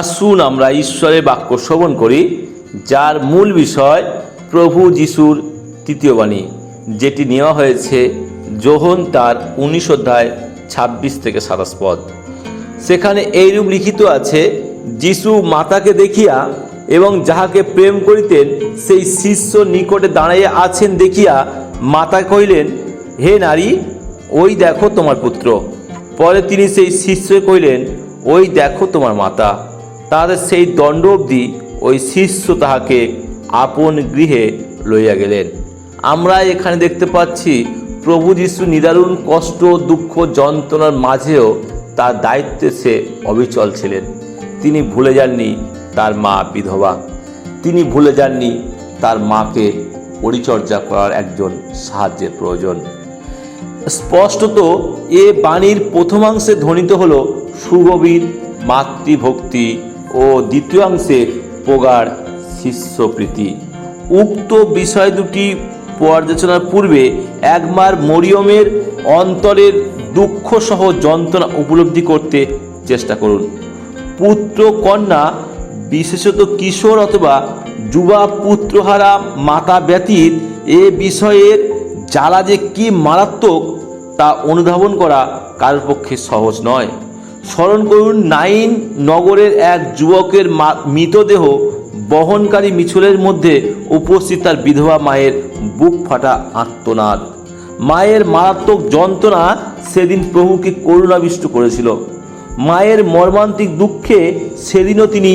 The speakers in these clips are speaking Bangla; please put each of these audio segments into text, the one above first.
আসুন আমরা ঈশ্বরের বাক্য শ্রবণ করি, যার মূল বিষয় প্রভু যিশুর তৃতীয় বাণী, যেটি নেওয়া হয়েছে যোহন তার উনিশ অধ্যায় ছাব্বিশ থেকে সাতাশ পদ। সেখানে এইরূপ লিখিত আছে, যিশু মাতাকে দেখিয়া এবং যাহাকে প্রেম করিতেন, সেই শিষ্য নিকটে দাঁড়াইয়া আছেন দেখিয়া মাতা কহিলেন, হে নারী, ওই দেখো তোমার পুত্র পরে তিনি সেই শিষ্য কহিলেন, ওই দেখো তোমার মাতা তাহাদের সেই দণ্ড অবধি ওই শিষ্য তাহাকে আপন গৃহে লইয়া গেলেন। আমরা এখানে দেখতে পাচ্ছি প্রভু যিশু নিদারুণ কষ্ট, দুঃখ, যন্ত্রণার মাঝেও তার দায়িত্বে সে অবিচল ছিলেন। তিনি ভুলে যাননি তার মা বিধবা। তিনি ভুলে যাননি তার মাকে পরিচর্যা করার একজন সাহায্যের প্রয়োজন। স্পষ্টত এ বাণীর প্রথমাংশে ধ্বনিত হল সুগভীর মাতৃভক্তি ও দ্বিতীয়াংশে প্রগাঢ় শিষ্যপ্রীতি। উক্ত বিষয় দুটি পর্যালোচনার পূর্বে একমার মরিয়মের অন্তরের দুঃখ সহ যন্ত্রণা উপলব্ধি করতে চেষ্টা করুন। পুত্র কন্যা, বিশেষত কিশোর অথবা যুবা পুত্রহারা মাতা ব্যতীত এ বিষয়ের জ্বালা যে কি মারাত্মক তা অনুধাবন করা কারোর পক্ষে সহজ নয়। স্মরণ করুন, নাইন নগরের এক যুবকের মৃতদেহ বহনকারী মিছলের মধ্যে উপস্থিত তার বিধবা মায়ের বুক ফাটা আত্মনাদ মায়ের মারাত্মক যন্ত্রণা সেদিন প্রভুকে করুণাবিষ্ট করেছিল। মায়ের মর্মান্তিক দুঃখে সেদিনও তিনি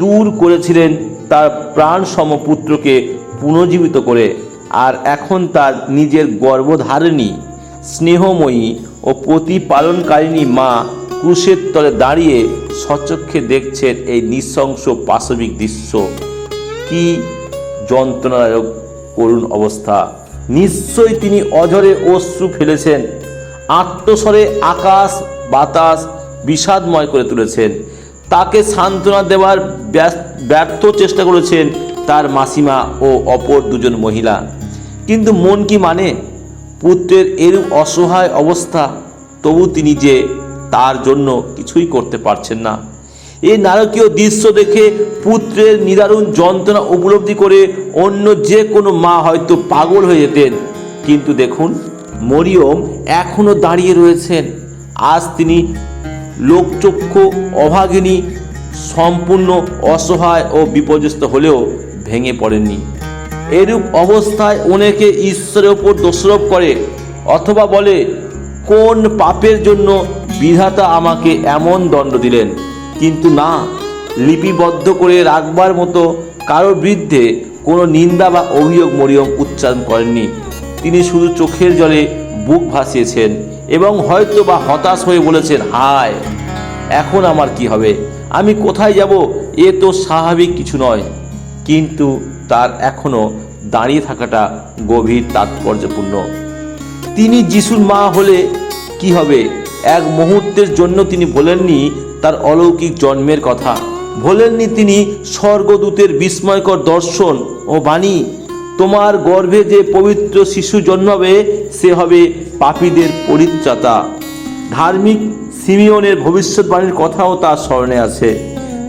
দূর করেছিলেন তার প্রাণ সমপুত্রকে পুনর্জীবিত করে। আর এখন তার নিজের গর্ভধারিণী, স্নেহময়ী ও প্রতিপালনকারিণী মা ক্রুশের তলে দাঁড়িয়ে সচক্ষে দেখছেন এই নৃশংস পাশবিক দৃশ্য। কি যন্ত্রণাদায়ক করুণ অবস্থা। নিশ্চয়ই তিনি অঝরে অশ্রু ফেলেছেন, আত্মস্বরে আকাশ, বাতাস বিষাদময় করে তুলেছেন। তাকে সান্ত্বনা দেওয়ার ব্যর্থ চেষ্টা করেছেন তার মাসিমা ও অপর দুজন মহিলা। কিন্তু মন কি মানে? পুত্রের এরূপ অসহায় অবস্থা, তবু তিনি যে তার জন্য কিছুই করতে পারছেন না। এই নারকীয় দৃশ্য দেখে পুত্রের নিদারুণ যন্ত্রণা উপলব্ধি করে অন্য যে কোনো মা হয়তো পাগল হয়ে যেতেন। কিন্তু দেখুন, মরিয়ম এখনও দাঁড়িয়ে রয়েছেন। আজ তিনি লোকচক্ষু অভাগিনী, সম্পূর্ণ অসহায় ও বিপর্যস্ত হলেও ভেঙে পড়েননি। এরূপ অবস্থায় অনেকে ঈশ্বরের ওপর দোষারোপ করে, অথবা বলে, কোন পাপের জন্য বিধাতা আমাকে এমন দণ্ড দিলেন। কিন্তু না, লিপিবদ্ধ করে রাখবার মতো কারোর বিরুদ্ধে কোনো নিন্দা বা অভিযোগ মরিয়ম উচ্চারণ করেননি। তিনি শুধু চোখের জলে বুক ভাসিয়েছেন এবং হয়তো বা হতাশ হয়ে বলেছেন, হায়, এখন আমার কি হবে? আমি কোথায় যাব? এ তো স্বাভাবিক কিছু নয়। কিন্তু তার এখনও দাঁড়িয়ে থাকাটা গভীর তাৎপর্যপূর্ণ। তিনি যিশুর মা হলে কি হবে? এক মুহূর্তের জন্য তিনি বলেননি তার অলৌকিক জন্মের কথা। বলেননি তিনি স্বর্গদূতের বিস্ময়কর দর্শন ও বাণী। তোমার গর্ভে যে পবিত্র শিশু জন্মাবে, সে হবে পাপীদের পরিত্রাতা। ধার্মিক সিমিয়নের ভবিষ্যৎবাণীর কথাও তার স্মরণে আছে।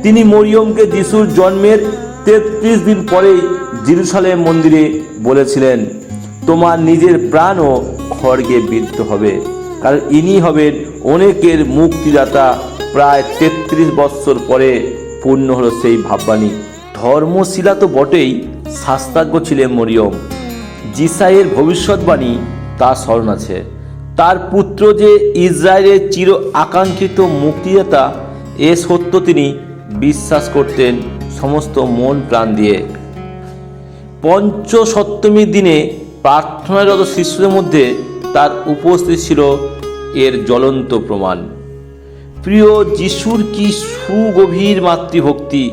তিনি মরিয়মকে যিশুর জন্মের তেত্রিশ দিন পরেই জিরুসালেম মন্দিরে বলেছিলেন, তোমার নিজের প্রাণও খড়গে বিদ্ধ হবে। কারণ ইনি হবেন অনেকের মুক্তিদাতা, প্রায় তেত্রিশ বৎসর পরে পূর্ণ হলো সেই ভাববাণী। ধর্মশিলা তো বটেই শাস্তাজ্ঞ ছিলেন মরিয়ম। জিসাইয়ের ভবিষ্যৎবাণী তার স্মরণ আছে। তার পুত্র যে ইসরায়েলের চির আকাঙ্ক্ষিত মুক্তিদাতা, এ সত্য তিনি বিশ্বাস করতেন সমস্ত মন প্রাণ দিয়ে। পঞ্চসপ্তমীর দিনে প্রার্থনারত শিশুদের মধ্যে তার উপস্থিত ছিল এর জ্বলন্ত প্রমাণ। প্রিয় যিশুর কি সুগভীর মাতৃভক্তি?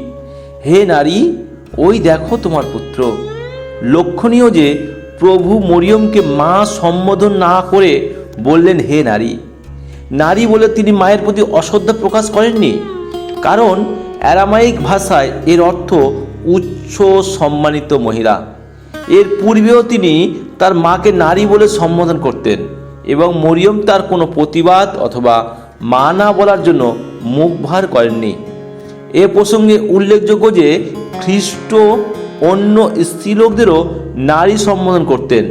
হে নারী, ওই দেখো তোমার পুত্র। লক্ষণীয় যে প্রভু মরিয়মকে মা সম্বোধন না করে বললেন, হে নারী। নারী বলে তিনি মায়ের প্রতি অশ্রদ্ধা প্রকাশ করেননি। কারণ অ্যারামাইক ভাষায় এর অর্থ উচ্চ সম্মানিত মহিলা। এর পূর্বেও তিনি তার মাকে নারী বলে সম্বোধন করতেন এবং মরিয়ম তার কোনো প্রতিবাদ অথবা মা না বলার জন্য মুখ ভার করেননি। এ প্রসঙ্গে উল্লেখযোগ্য যে খ্রিস্ট অন্য স্ত্রীলোকদেরও নারী সম্বোধন করতেন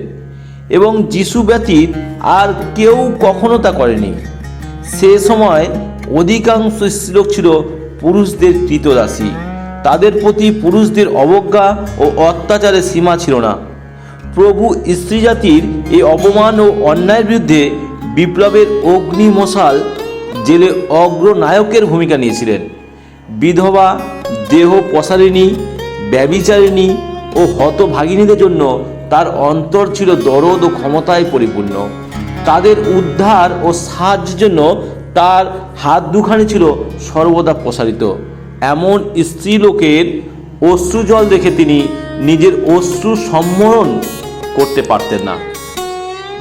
এবং যিশু ব্যতীত আর কেউ কখনো তা করেনি। সে সময় অধিকাংশ স্ত্রীলোক ছিল পুরুষদের কৃতদাসী তাদের প্রতি পুরুষদের অবজ্ঞা ও অত্যাচারের সীমা ছিল না। প্রভু স্ত্রী জাতির এই অপমান ও অন্যায়ের বিরুদ্ধে বিপ্লবের অগ্নিমশাল জেলে অগ্রনায়কের ভূমিকা নিয়েছিলেন। বিধবা দেহ প্রসারিণী ব্যবিচারিণী ও হতভাগিনীদের জন্য তার অন্তর ছিল দরদ ও ক্ষমতায় পরিপূর্ণ। তাদের উদ্ধার ও সাহায্যের জন্য তার হাত দুখানি ছিল সর্বদা প্রসারিত। এমন স্ত্রীলোকের অশ্রুজল দেখে তিনি নিজের অশ্রু সম্মরণ করতে পারতেন না।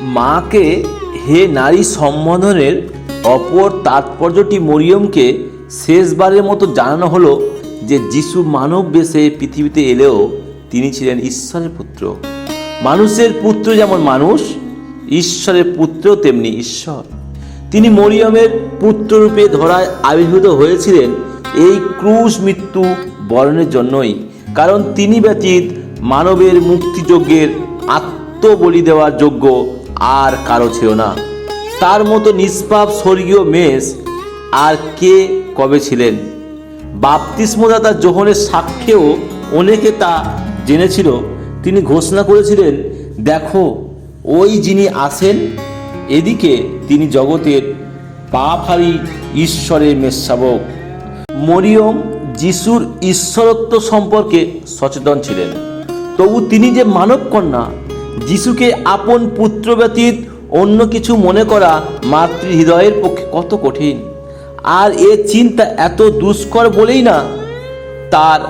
মাকে হে নারী সম্বোধনের অপর তাৎপর্যটি মরিয়মকে শেষবারের মতো জানানো হলো যে যিশু মানব বেশে পৃথিবীতে এলেও তিনি ছিলেন ঈশ্বরের পুত্র। মানুষের পুত্র যেমন মানুষ, ঈশ্বরের পুত্র তেমনি ঈশ্বর। তিনি মরিয়মের পুত্ররূপে ধরায় আবির্ভূত হয়েছিলেন এই ক্রুশ মৃত্যু বরণের জন্যই, কারণ তিনি ব্যতীত মানবের মুক্তিযজ্ঞের আত্মবলি দেওয়ার যোগ্য আর কারও ছিল না। তার মতো নিষ্পাপ স্বর্গীয় মেষ আর কে কবে ছিলেন? বাপতিস্মদাতা জোহনের সাক্ষ্যেও অনেকে তা জেনেছিল। তিনি ঘোষণা করেছিলেন, দেখো, ওই যিনি আসেন এদিকে তিনি জগতের পাফারি ঈশ্বরের মেষশাবক। মরিয়ম যিশুর ঈশ্বরত্ব সম্পর্কে সচেতন ছিলেন। তবু তিনি যে মানব কন্যা যিশুকে আপন পুত্র ব্যতীত অন্য কিছু মনে করা মাতৃ হৃদয়ের পক্ষে কত কঠিন। আর এ চিন্তা এত দুষ্কর বলেই না, তার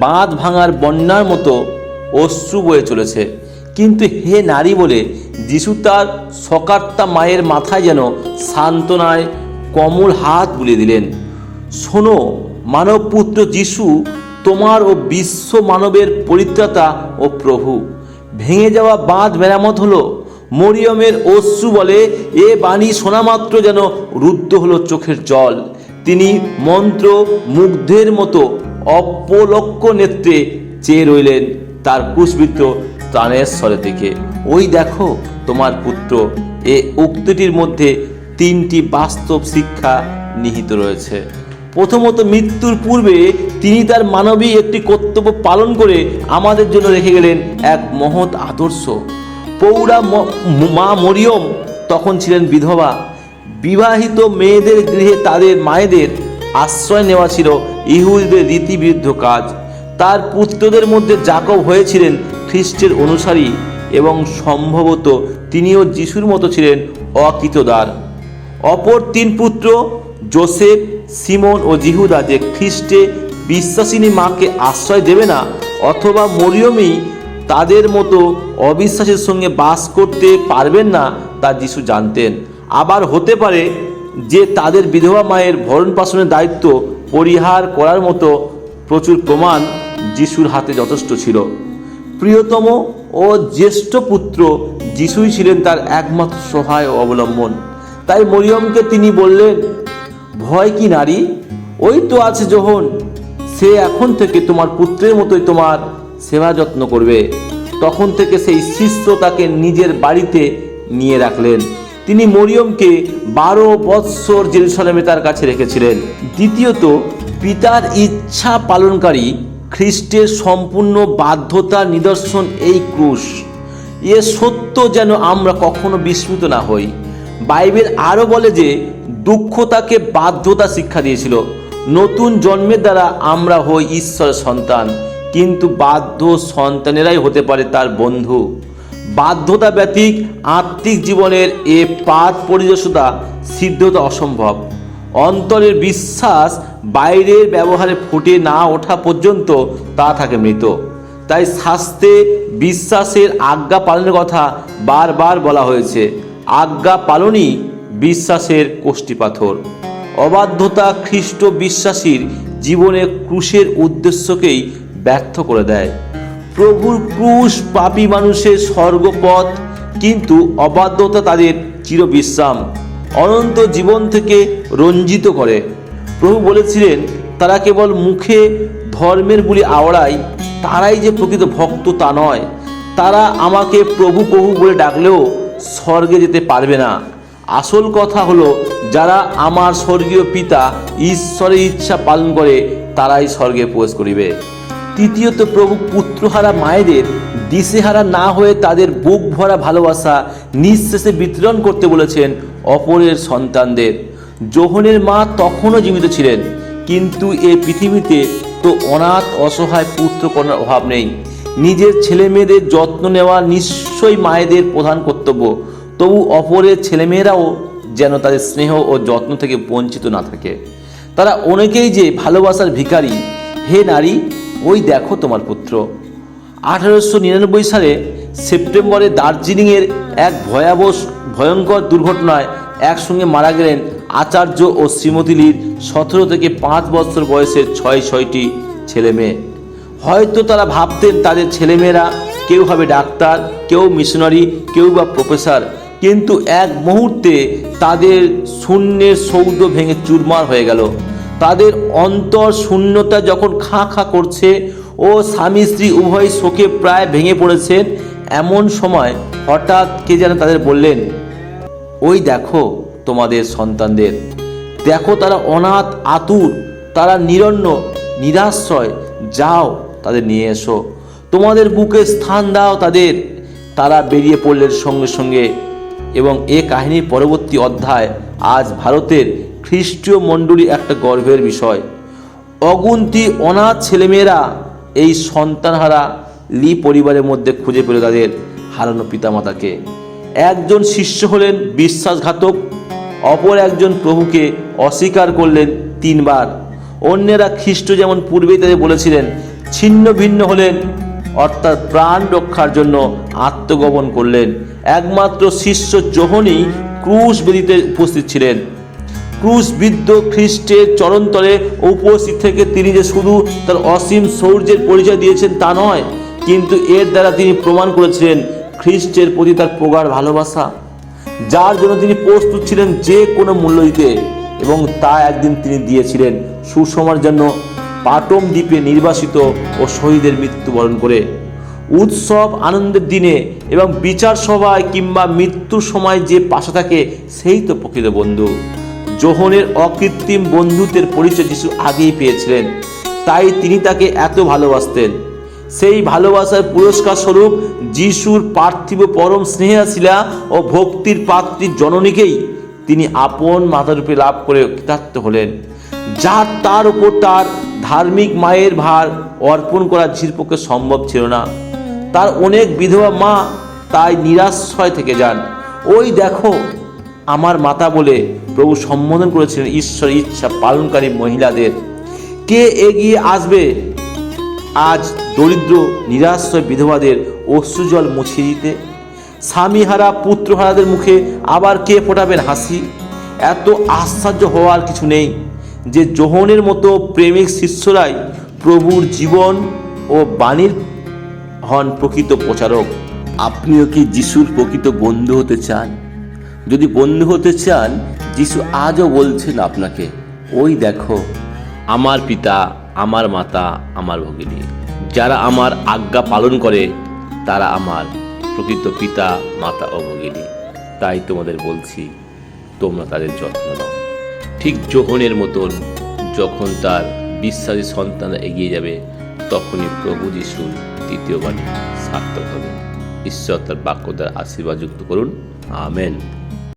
বাঁধ ভাঙার বন্যার মতো অশ্রু বয়ে চলেছে। কিন্তু হে নারী বলে যিশু তার সকার্তা মায়ের মাথায় যেন সান্ত্বনায় কমল হাত বুলিয়ে দিলেন। শোনো মানব পুত্র যিশু তোমার ও বিশ্ব মানবের পরিত্রাতা ও প্রভু। ভেঙে যাওয়া বাঁধ মেরামত হলো। মরিয়মের অশ্রু বলে, এ বাণী শোনা মাত্র যেন রুদ্ধ হলো চোখের জল। তিনি মন্ত্র মুগ্ধের মতো অপলক্ষ নেত্রে চেয়ে রইলেন তার পুষ্পিত প্রাণের স্বরের দিকে ওই দেখো তোমার পুত্র, এ উক্তিটির মধ্যে তিনটি বাস্তব শিক্ষা নিহিত রয়েছে। প্রথমত মৃত্যুর পূর্বে তিনি তার মানবী একটি কর্তব্য পালন করে আমাদের জন্য রেখে গেলেন এক মহৎ আদর্শ। পৌরা ম- মরিয়ম তখন ছিলেন বিধবা। বিবাহিত মেয়েদের গৃহে তাদের মায়েদের আশ্রয় নেওয়া ছিল ইহুদিদের রীতিবিরুদ্ধ কাজ। তার পুত্রদের মধ্যে জাকব হয়েছিলেন খ্রিস্টের অনুসারী এবং সম্ভবত তিনিও যিশুর মতো ছিলেন অকৃতদার। অপর তিন পুত্র, জোসেফ সিমন ও জিহুদা যে খ্রিস্টে বিশ্বাসিনী মাকে আশ্রয় দেবে না, অথবা মরিয়মই তাদের মতো অবিশ্বাসের সঙ্গে বাস করতে পারবেন না তা যিশু জানতেন। আবার হতে পারে যে তাদের বিধবা মায়ের ভরণ পাশনের দায়িত্ব পরিহার করার মতো প্রচুর প্রমাণ যিশুর হাতে যথেষ্ট ছিল। প্রিয়তম ও জ্যেষ্ঠ পুত্র যিশুই ছিলেন তার একমাত্র সহায় ও অবলম্বন। তাই মরিয়মকে তিনি বললেন ভয় কি নারী? ওই তো আছে যোহন সে এখন থেকে তোমার পুত্রের মতোই তোমার সেবা যত্ন করবে। তখন থেকে সেই শিষ্য তাকে নিজের বাড়িতে নিয়ে রাখলেন। তিনি মরিয়মকে বারো বৎসর জেরুসালেমে তার কাছে রেখেছিলেন। দ্বিতীয়ত, পিতার ইচ্ছা পালনকারী খ্রিস্টের সম্পূর্ণ বাধ্যতার নিদর্শন এই ক্রুশ। এ সত্য যেন আমরা কখনো বিস্মিত না হই। বাইবেল আরও বলে যে দুঃখ তাকে বাধ্যতা শিক্ষা দিয়েছিল। নতুন জন্মের দ্বারা আমরা হই ঈশ্বরের সন্তান, কিন্তু বাধ্য সন্তানেরাই হতে পারে তার বন্ধু। বাধ্যতা ব্যতীত আত্মিক জীবনের এ পাত পরিদর্শতা সিদ্ধতা অসম্ভব। অন্তরের বিশ্বাস বাইরের ব্যবহারে ফুটে না ওঠা পর্যন্ত তা থাকে মৃত। তাই শাস্তে বিশ্বাসের আজ্ঞা পালনের কথা বারবার বলা হয়েছে। আজ্ঞা পালনই বিশ্বাসের কোষ্ঠী পাথর। অবাধ্যতা খ্রিস্ট বিশ্বাসীর জীবনে ক্রুশের উদ্দেশ্যকেই ব্যর্থ করে দেয়। প্রভুর ক্রুশ পাপী মানুষের স্বর্গপথ, কিন্তু অবাধ্যতা তাদের চিরবিশ্রাম, অনন্ত জীবন থেকে রঞ্জিত করে। প্রভু বলেছিলেন, তারা কেবল মুখে ধর্মের বুলি আওড়ায়, তারাই যে প্রকৃত ভক্ত তা নয়। তারা আমাকে প্রভু প্রভু বলে ডাকলেও স্বর্গে যেতে পারবে না। আসল কথা হলো, যারা আমার স্বর্গীয় পিতা ঈশ্বরের ইচ্ছা পালন করে, তারাই স্বর্গে প্রবেশ করিবে। তৃতীয়ত, প্রভু পুত্রহারা মায়েদের দিশেহারা না হয়ে তাদের বুক ভরা ভালোবাসা নিঃশেষে বিতরণ করতে বলেছেন অপরের সন্তানদের। যোহনের মা তখনও জীবিত ছিলেন, কিন্তু এ পৃথিবীতে তো অনাথ অসহায় পুত্র কন্যার অভাব নেই। নিজের ছেলে মেয়েদের যত্ন নেওয়া নিশ্চয়ই মায়েদের প্রধান কর্তব্য। তবু অপরের ছেলেমেয়েরাও যেন তাদের স্নেহ ও যত্ন থেকে বঞ্চিত না থাকে। তারা অনেকেই যে ভালোবাসার ভিখারি, হে নারী, ওই দেখো তোমার পুত্র। আঠারোশো নিরানব্বই সালে সেপ্টেম্বরে দার্জিলিংয়ের এক ভয়াবহ ভয়ঙ্কর দুর্ঘটনায় একসঙ্গে মারা গেলেন আচার্য ও শ্রীমতিলির সতেরো থেকে পাঁচ বছর বয়সের ছয়, ছয়টি ছেলে মেয়ে হয়তো তারা ভাবতেন তাদের ছেলেমেয়েরা কেউ হবে ডাক্তার, কেউ মিশনারি, কেউ বা প্রফেসর। কিন্তু এক মুহূর্তে তাদের শূন্যের সৌধ ভেঙে চুরমার হয়ে গেল। তাদের অন্তর শূন্যতা যখন খাঁ খাঁ করছে ও স্বামী স্ত্রী উভয় শোকে প্রায় ভেঙে পড়েছেন এমন সময় হঠাৎ কে যেন তাদের বললেন, ওই দেখো তোমাদের সন্তানদের। দেখো তারা অনাথ, আতুর, তারা নিরন্ন, নিরাশ্রয়। যাও, তাদের নিয়ে এসো। তোমাদের বুকে স্থান দাও তাদের। তারা বেরিয়ে পড়লেন সঙ্গে সঙ্গে। এবং এ কাহিনীর পরবর্তী অধ্যায় আজ ভারতের খ্রিস্টীয় মণ্ডলী একটা গর্বের বিষয়। অগুন্তি, অনাথ ছেলেমেয়েরা এই সন্তানহারা লি পরিবারের মধ্যে খুঁজে পেল তাদের হারানো পিতামাতাকে। একজন শিষ্য হলেন বিশ্বাসঘাতক, অপর একজন প্রভুকে অস্বীকার করলেন তিনবার। অন্যেরা খ্রিস্ট যেমন পূর্বেই তাদের বলেছিলেন, ছিন্ন ভিন্ন হলেন, অর্থাৎ প্রাণ রক্ষার জন্য আত্মগোপন করলেন। একমাত্র শিষ্য যোহনই ক্রুশ বেদিতে উপস্থিত ছিলেন। ক্রুশবিদ্ধ খ্রিস্টের চরণতলে উপস্থিত থেকে তিনি যে শুধু তার অসীম শৌর্যের পরিচয় দিয়েছেন তা নয়, কিন্তু এর দ্বারা তিনি প্রমাণ করেছিলেন খ্রিস্টের প্রতি তার প্রগাঢ় ভালোবাসা, যার জন্য তিনি প্রস্তুত ছিলেন যে কোনো মূল্য দিতে এবং তা একদিন তিনি দিয়েছিলেন সুষমার জন্য পাটম দ্বীপে নির্বাসিত ও শহীদের মৃত্যুবরণ করে। উৎসব, আনন্দের দিনে এবং বিচার সভায় কিংবা মৃত্যুর সময় যে পাশে থাকে, সেই তো প্রকৃত বন্ধু। যোহনের অকৃত্রিম বন্ধুত্বের পরিচয় যিশু আগেই পেয়েছিলেন। তাই তিনি তাকে এত ভালোবাসতেন। সেই ভালোবাসার পুরস্কার স্বরূপ যিশুর পার্থিব পরম স্নেহাশিলা ও ভক্তির পাত্রী জননীকেই তিনি আপন মাতারূপে লাভ করে কৃতার্থ হলেন। যা তার উপর তার ধার্মিক মায়ের ভার অর্পণ করা যিশুর পক্ষে সম্ভব ছিল না। তার অনেক বিধবা মা তাই নিরাশ্রয় থেকে যান। ওই দেখো, আমার মাতা বলে প্রভু সম্বোধন করেছিলেন ঈশ্বরের ইচ্ছা পালনকারী মহিলাদের। কে এগিয়ে আসবে? আজ দরিদ্র নিরাশ্রয় বিধবাদের অশ্রুজল মুছিয়ে দিতে। স্বামীহারা, পুত্রহারাদের মুখে আবার কে ফোটাবেন হাসি? এত আশ্চর্য হওয়ার কিছু নেই যে যোহনের মতো প্রেমিক শিষ্যরাই প্রভুর জীবন ও বাণীর হন প্রকৃত প্রচারক। আপনিও কি যিশুর প্রকৃত বন্ধু হতে চান? যদি বন্ধু হতে চান, যিশু আজও বলছেন আপনাকে, ওই দেখো, আমার পিতা, আমার মাতা, আমার ভগিনী। যারা আমার আজ্ঞা পালন করে, তারা আমার প্রকৃত পিতা, মাতা ও ভগিনী। তাই তোমাদের বলছি, তোমরা তাদের যত্ন নাও। ঠিক যোহনের মতন যখন তার বিশ্বাসী সন্তান এগিয়ে যাবে, তখনই প্রভু যিশুর তৃতীয় বাণী সার্থক হবে ঈশ্বর তার বাক্য দ্বারা আশীর্বাদ যুক্ত করুন। আমেন।